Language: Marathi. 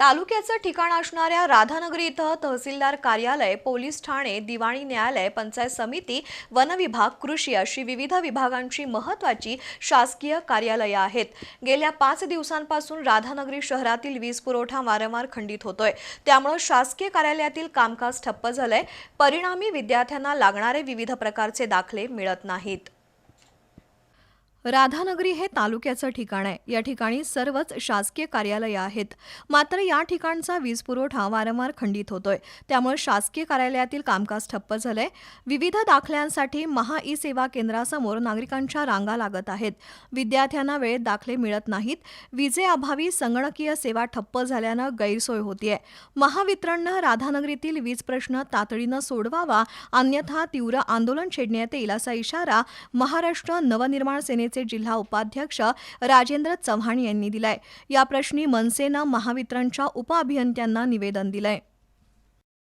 तालुक्याचं ठिकाण असणाऱ्या राधानगरी इथं तहसीलदार कार्यालय पोलीस ठाणे दिवाणी न्यायालय पंचायत समिती वनविभाग कृषी अशी विविध विभागांची महत्वाची शासकीय कार्यालये आहेत. गेल्या पाच दिवसांपासून राधानगरी शहरातील वीज पुरवठा वारंवार खंडित होतोय. त्यामुळे शासकीय कार्यालयातील कामकाज ठप्प झालंय. परिणामी विद्यार्थ्यांना लागणारे विविध प्रकारचे दाखले मिळत नाहीत. राधानगरी हे तालुक्याचं ठिकाण आहे. या ठिकाणी सर्वच शासकीय कार्यालये आहेत. मात्र या ठिकाणचा वीज पुरवठा वारंवार खंडित होतोय. त्यामुळे शासकीय कार्यालयातील कामकाज ठप्प झालंय. विविध दाखल्यांसाठी महा ई सेवा केंद्रासमोर नागरिकांच्या रांगा लागत आहेत. विद्यार्थ्यांना वेळेत दाखले मिळत नाहीत. विजेअभावी संगणकीय सेवा ठप्प झाल्यानं गैरसोय होतीये. महावितरणनं राधानगरीतील वीज प्रश्न तातडीनं सोडवावा अन्यथा तीव्र आंदोलन छेडण्यात येईल असा इशारा महाराष्ट्र नवनिर्माण सेनेचे जिल्हा उपाध्यक्ष राजेंद्र चव्हाण यांनी दिलाय. या प्रश्नी मनसेनं महावितरणच्या उपअभियंत्यांना निवेदन दिलंय.